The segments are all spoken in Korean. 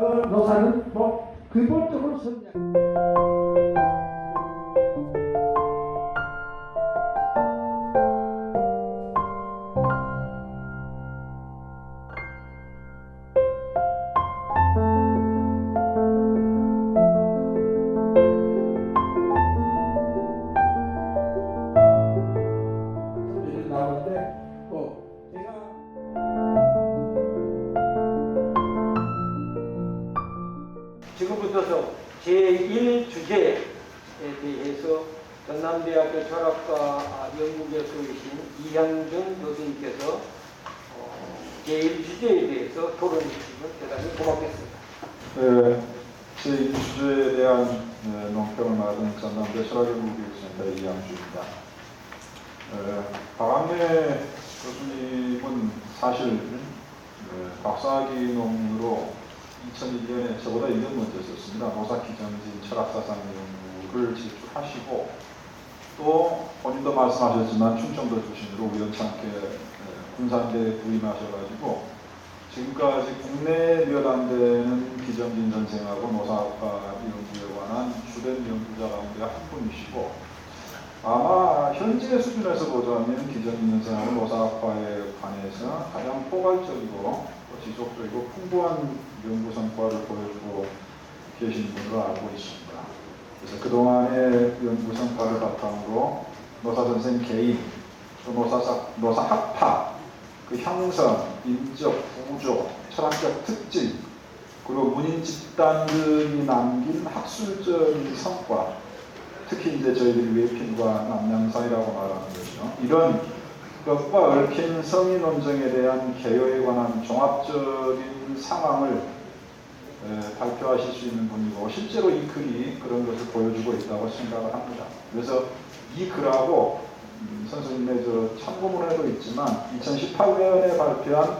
노사는 뭐 근본적으로 성장. 제 주제에 대한 네, 논평을 맡은 전남대 철학연구교육센터 이양주입니다. 네, 박학래 교수님은 사실 네, 박사학위 논문으로 2001년에 저보다 1년 먼저 썼습니다. 노사기정진 철학사상 연구를 제출하시고 또 본인도 말씀하셨지만 충청도 출신으로 우연찮게 네, 군산대에 부임하셔가지고 지금까지 국내 몇안 되는 기정진 선생하고 노사학과 연구에 관한 주된 연구자 가운데 한 분이시고 아마 현재 수준에서 보자면 기정진 선생하고 노사학과에 관해서 가장 포괄적이고 또 지속적이고 풍부한 연구 성과를 보여주고 계신 분으로 알고 있습니다. 그래서 그동안의 연구 성과를 바탕으로 노사 선생 개인, 또 노사, 노사학파 그 형성, 인적, 구조, 철학적 특징, 그리고 문인 집단들이 남긴 학술적인 성과, 특히 이제 저희들이 외핀과 남양사이라고 말하는 거죠. 이런 것과 얽힌 성인 논쟁에 대한 개요에 관한 종합적인 상황을 에, 발표하실 수 있는 분이고 실제로 이 글이 그런 것을 보여주고 있다고 생각을 합니다. 그래서 이 글하고 음, 선생님의 저 참고문에도 있지만 2018년에 발표한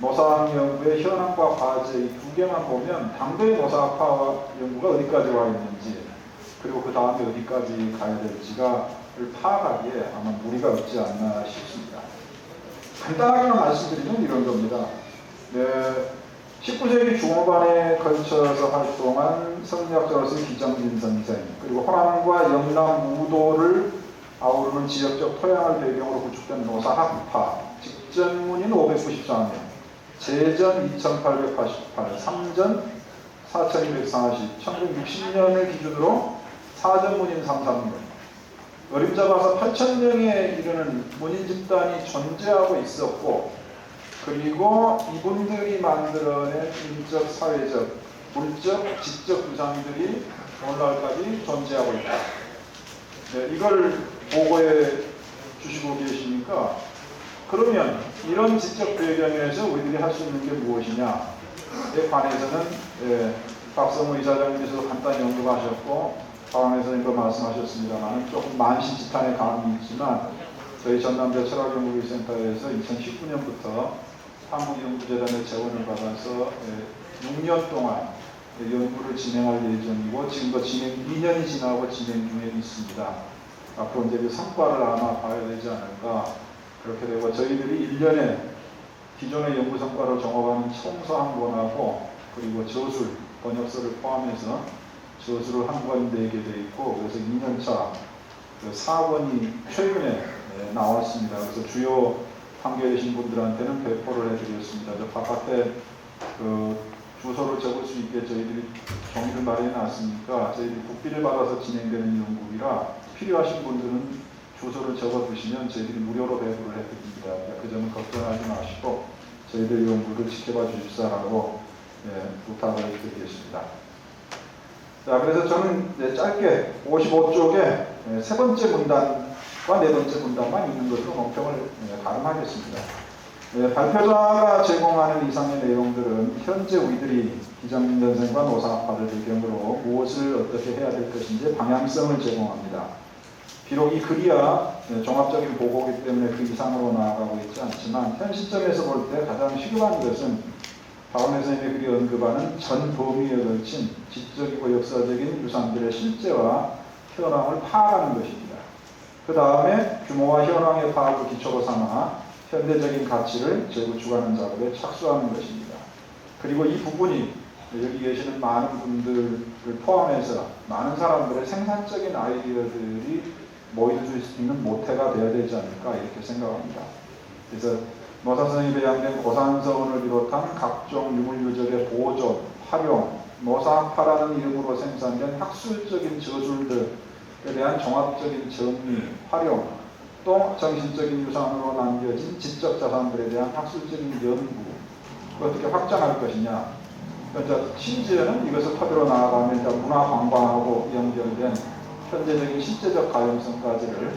노사학 연구의 현황과 과제 이 두 개만 보면 당도의 노사학파 연구가 어디까지 와 있는지 그리고 그 다음에 어디까지 가야 될지가 를 파악하기에 아마 무리가 없지 않나 싶습니다. 간단하게만 말씀드리면 이런 겁니다. 네, 19세기 중후반에 걸쳐서 활동한 성리학자로서 기정진 선생 그리고 호남과 영남 우도를 아우르는 지역적 토양을 배경으로 구축된 노사 학파 직전문인 594명 재전 2888 삼전 4240 1960년을 기준으로 사전문인 33명 어림잡아서 8천명에 이르는 문인 집단이 존재하고 있었고 그리고 이분들이 만들어낸 인적, 사회적, 물적, 지적 구상들이 오늘날까지 존재하고 있다. 네, 이걸 보고해 주시고 계시니까 그러면 이런 지적 배경에서 우리들이 할 수 있는 게 무엇이냐에 관해서는 예, 박성우 이사장님께서도 간단히 언급하셨고 선생님도 말씀하셨습니다만 조금 만시지탄의 감이 있지만 저희 전남대 철학연구센터에서 2019년부터 한국연구재단의 재원을 받아서 예, 6년 동안 예, 연구를 진행할 예정이고 지금도 진행 2년이 지나고 진행 중에 있습니다. 앞으로 이제 그 성과를 아마 봐야 되지 않을까 그렇게 되고 저희들이 1년에 기존의 연구 성과를 종합하는 청소 한 권하고 그리고 저술 번역서를 포함해서 저술을 한 권 내게 돼 있고 그래서 2년차 그 4권이 최근에 예, 나왔습니다. 그래서 주요 계신 분들한테는 배포를 해드렸습니다. 저 바깥에 그 주소를 적을 수 있게 저희들이 종이를 마련해 놨으니까 저희들이 국비를 받아서 진행되는 연구이라 필요하신 분들은 주소를 적어 두시면 저희들이 무료로 배부를 해드립니다. 그러니까 그 점은 걱정하지 마시고 저희들 연구를 지켜봐 주십사라고 예, 부탁을 드리겠습니다. 자, 그래서 저는 이제 짧게 55쪽에 세 번째 문단과 네 번째 문단만 있는 것으로 논평을 예, 가름하겠습니다. 예, 발표자가 제공하는 이상의 내용들은 현재 우리들이 기장민 선생과 노사학파를 배경으로 무엇을 어떻게 해야 될 것인지 방향성을 제공합니다. 비록 이 글이야 예, 종합적인 보고이기 때문에 그 이상으로 나아가고 있지 않지만 현 시점에서 볼 때 가장 필요한 것은 박원혜 선생님의 글이 언급하는 전 범위에 걸친 지적이고 역사적인 유산들의 실제와 현황을 파악하는 것입니다. 그 다음에 규모와 현황의 파악을 기초로 삼아 현대적인 가치를 재구축하는 작업에 착수하는 것입니다. 그리고 이 부분이 여기 계시는 많은 분들을 포함해서 많은 사람들의 생산적인 아이디어들이 모일 수 있는 모태가 되어야 되지 않을까 이렇게 생각합니다. 그래서 노사 선생님에 대한 고산서원을 비롯한 각종 유물유적의 보존, 활용, 노사파라는 이름으로 생산된 학술적인 저술들에 대한 종합적인 정리, 활용, 또 정신적인 유산으로 남겨진 지적 자산들에 대한 학술적인 연구, 어떻게 확장할 것이냐. 그러니까 심지어는 이것을 토대로 나아가면 문화 관광하고 연결된 현재적인 실제적 가용성까지를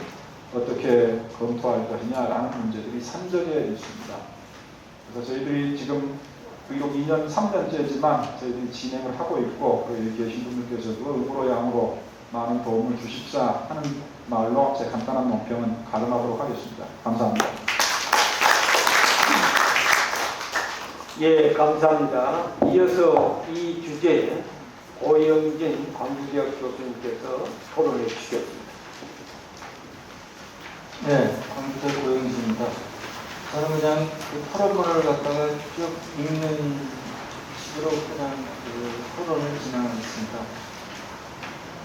어떻게 검토할 것이냐라는 문제들이 산적해 있습니다. 그래서 저희들이 지금 비록 2년, 3년째지만 저희들이 진행을 하고 있고 그 여기 계신 분들께서도 음으로 양으로 많은 도움을 주십사 하는 말로 제 간단한 논평은 가름하도록 하겠습니다. 감사합니다. 예, 감사합니다. 이어서 이 주제에 고영진 광주대학 교수님께서 토론해 주시겠습니다. 네, 컴퓨터 고영진입니다. 저는 그냥 그 토론문을 갖다가 쭉 읽는 식으로 그냥 그 토론을 진행하겠습니다.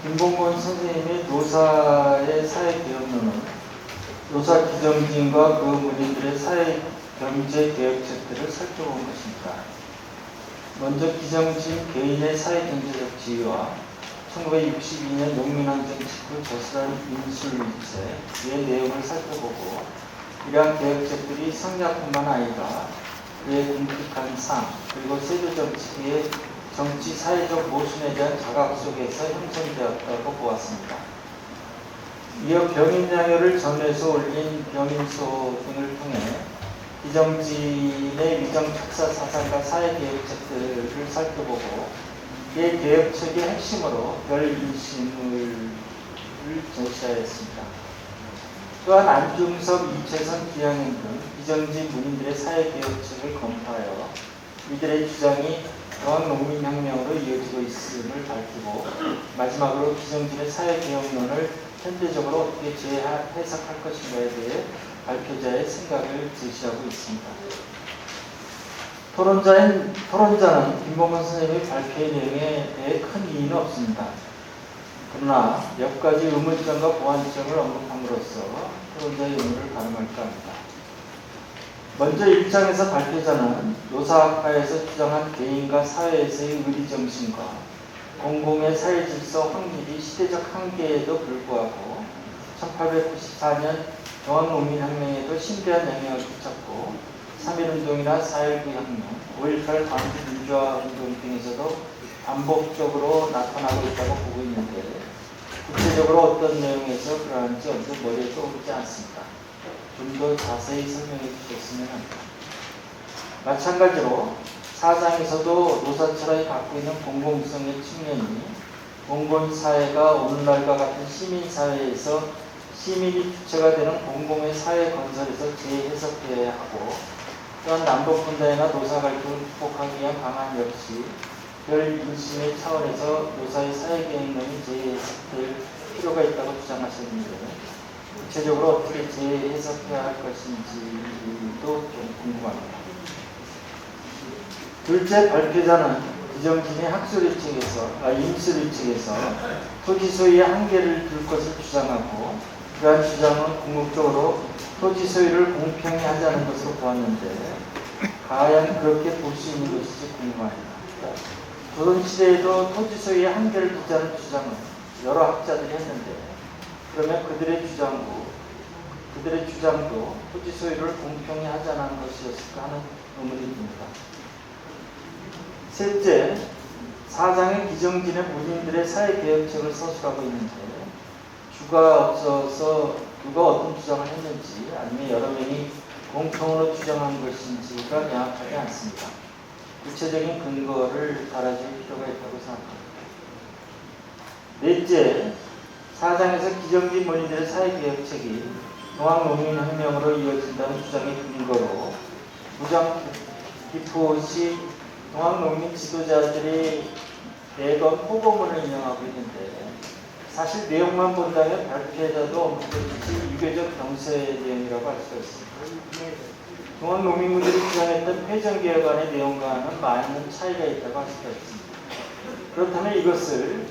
김봉곤 선생님의 노사의 사회개혁론은 노사 기정진과 그 문인들의 사회 경제 개혁책들을 살펴본 것입니다. 먼저 기정진 개인의 사회 경제적 지위와 1962년 농민항쟁 직후 저스란 인술일체의 내용을 살펴보고 이러한 개혁책들이 성략뿐만 아니라 그의 궁핍한 삶 그리고 세조 정치의 정치 사회적 모순에 대한 자각 속에서 형성되었다고 보았습니다. 이어 병인양요를 전해서 올린 병인소 등을 통해 이정진의 위정 특사 사상과 사회 개혁책들을 살펴보고 이 개혁책의 핵심으로 별 인심을 제시하였습니다. 또한 안중섭, 이채선, 기양현 등 이정진 문인들의 사회 개혁책을 검토하여 이들의 주장이 더한 농민혁명으로 이어지고 있음을 밝히고 마지막으로 기정진의 사회 개혁론을 현대적으로 어떻게 재해석할 것인가에 대해 발표자의 생각을 제시하고 있습니다. 토론자인, 토론자는 김봉건 선생님의 발표의 내용에 대해 큰 이의는 없습니다. 그러나 몇 가지 의문점과 보완점을 언급함으로써 토론자의 의무를 가름할까 합니다. 먼저 1장에서 발표자는 노사학파에서 주장한 개인과 사회에서의 의리정신과 공공의 사회질서 확립이 시대적 한계에도 불구하고 1894년 중앙농민 혁명에도 심대한 영향을 끼쳤고 3.1운동이나 4.19 혁명, 5.18 광주 민주화 운동 등에서도 반복적으로 나타나고 있다고 보고 있는데 구체적으로 어떤 내용에서 그러한지 언뜻 머리에 떠오르지 않습니다. 좀 더 자세히 설명해 주셨으면 합니다. 마찬가지로 사장에서도 노사 철학이 갖고 있는 공공성의 측면이 공공 사회가 오늘날과 같은 시민 사회에서 시민이 주체가 되는 공공의 사회 건설에서 재해석되어야 하고 또한 남북 분단이나 노사 갈등을 극복하기 위한 방안 역시 별 인심의 차원에서 노사의 사회 계획론이 재해석될 필요가 있다고 주장하셨는데 구체적으로 어떻게 재해석해야 할 것인지도 좀 궁금합니다. 둘째 발표자는 이정진의 학술일책에서 아, 인술일책에서 토지 소유의 한계를 둘 것을 주장하고 그러한 주장은 궁극적으로 토지 소유를 공평히 하자는 것으로 보았는데 과연 그렇게 볼 수 있는 것인지 궁금합니다. 조선 시대에도 토지 소유의 한계를 두자는 주장은 여러 학자들이 했는데 그러면 그들의 주장도 그들의 주장도 토지 소유를 공평히 하자는 것이었을까 하는 의문이 듭니다. 셋째, 사장의 기정진의 본인들의 사회개혁책을 서술하고 있는데 주가 없어서 누가 어떤 주장을 했는지 아니면 여러 명이 공통으로 주장한 것인지가 명확하지 않습니다. 구체적인 근거를 달아줄 필요가 있다고 생각합니다. 넷째, 사장에서 기정진 본인들의 사회개혁책이 동학농민혁명으로 이어진다는 주장의 근거로 부장 기포시 동학농민 지도자들이 내건 호거문을 인용하고 있는데 사실 내용만 본다면 발표자도 유교적 경세 내용이라고 할 수 있습니다. 중앙농민군들이 주장했던 회전개혁안의 내용과는 많은 차이가 있다고 할 수가 있습니다. 그렇다면 이것을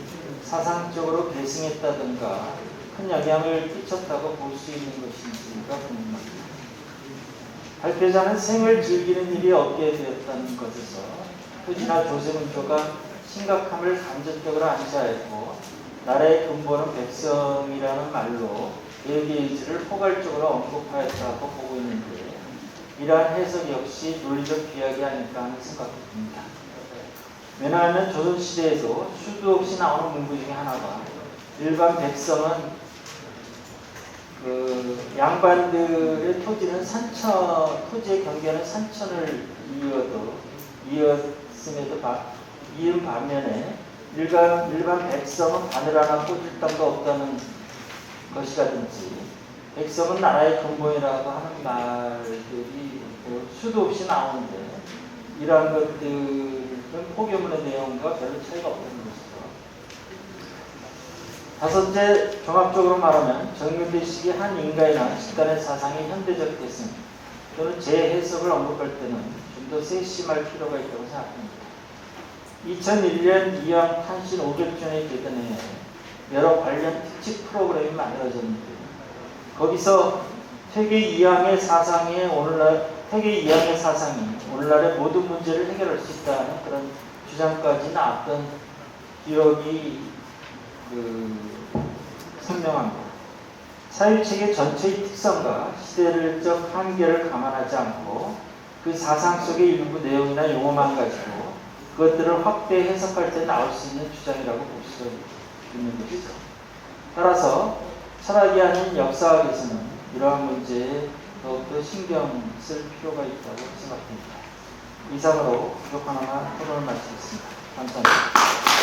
사상적으로 계승했다든가 큰 영향을 끼쳤다고 볼 수 있는 것인지가 궁금합니다. 발표자는 생을 즐기는 일이 없게 되었다는 것에서 표지나 조세문표가 심각함을 간접적으로 암시하였고 나라의 근본은 백성이라는 말로 개혁의 의지를 포괄적으로 언급하였다고 보고 있는데 이러한 해석 역시 논리적 비약이 아닐까 하는 생각이 듭니다. 왜냐하면 조선시대에도 수도 없이 나오는 문구 중에 하나가 일반 백성은 그 양반들의 토지는 산천, 토지의 경계는 산천을 이어도 이었음에도 바, 이은 반면에 일반, 일반 백성은 바늘 하나 꽂을 땅도 없다는 것이라든지 백성은 나라의 근본이라고 하는 말들이 그 수도 없이 나오는데 이러한 것들은 포교문의 내용과 별로 차이가 없다는 것이죠. 다섯째, 종합적으로 말하면 정근대식이 한 인가이나 집단의 사상의 현대적 계승 또는 재해석을 언급할 때는 좀 더 세심할 필요가 있다고 생각합니다. 2001년 이양 탄신 500주년의 개전에 여러 관련 특집 프로그램이 만들어졌는데 거기서 퇴계 이양의 사상이 오늘날 퇴계 이양의 사상이 오늘날의 모든 문제를 해결할 수 있다는 그런 주장까지 나왔던 기억이 그 선명합니다. 사유책의 전체의 특성과 시대적 한계를 감안하지 않고 그 사상 속의 일부 내용이나 용어만 가지고 그것들을 확대 해석할 때 나올 수 있는 주장이라고 볼 수 있는 것이죠. 따라서 철학이 아닌 역사학에서는 이러한 문제에 더욱더 신경 쓸 필요가 있다고 생각합니다. 이상으로 부족 하나만 토론을 마치겠습니다.